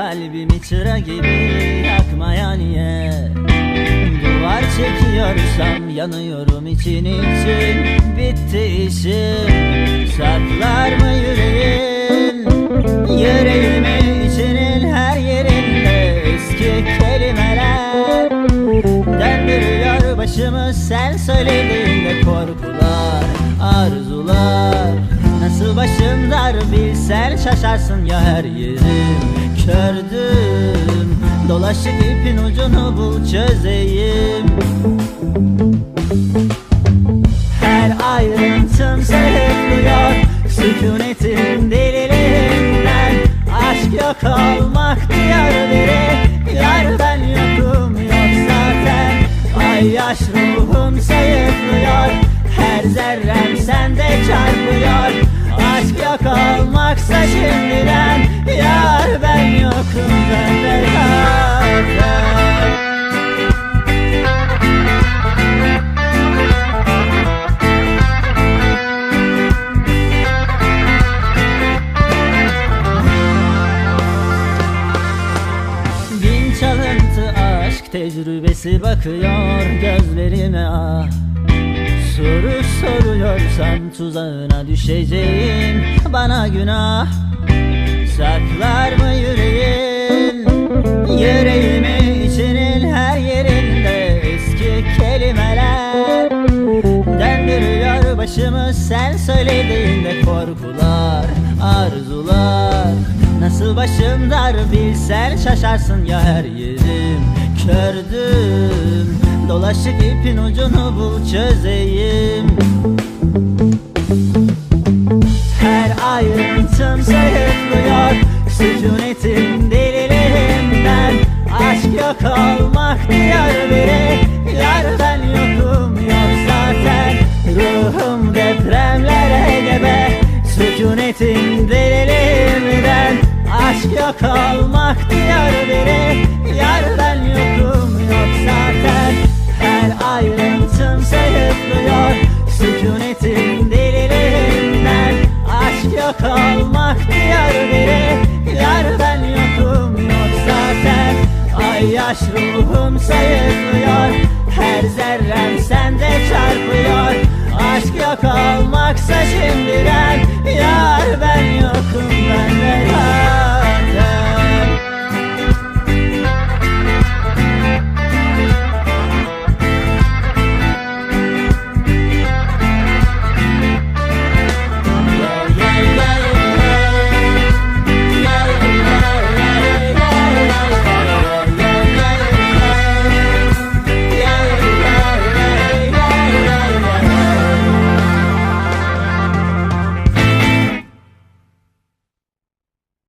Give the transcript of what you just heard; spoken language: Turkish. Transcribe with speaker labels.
Speaker 1: kalbimi çıra gibi yakmaya niye Duvar çekiyorsam yanıyorum için için. Bitti işim saklar mı yüreğin? Yüreğimi içinin her yerinde eski kelimeler. Döndürüyor başımı sen söylediğinde korkular, arzular. Nasıl başım dar bilsen şaşarsın ya her yerim Kördüm dolaşık ipin ucunu bul çözeyim. Her ayrıntım sayıklıyor Sükunetin deliliğinden Aşk yok olmak diyor biri. Yar ben yokum yok zaten. Ay yaş ruhum sayıklıyor Her zerrem sende çarpıyor. Aşk yok olmaksa şimdiden Yar Bin çalıntı aşk tecrübesi bakıyor gözlerime. Ah Soru soruyorsam tuzağına düşeceğim. Bana günah Saklar başımı sen söylediğinde korkular, arzular. Nasıl başım dar bilsen şaşarsın ya her yerim. Kördüm dolaşık ipin ucunu bul çözeyim. Her ayrıntım sayıklıyor Sükunetin deliliğinden Aşk yok olmak diyor Sükunetin deliliğinden Aşk yok olmak diyor biri Yar ben yokum yok zaten. Her ayrıntım sayıklıyor Sükunetin deliliğinden Aşk yok olmak diyor biri Yar ben yokum yok zaten. Ay yaş ruhum sayıklıyor Her zerrem sende çarpıyor. Aşk yok Aksa şimdiden yar ben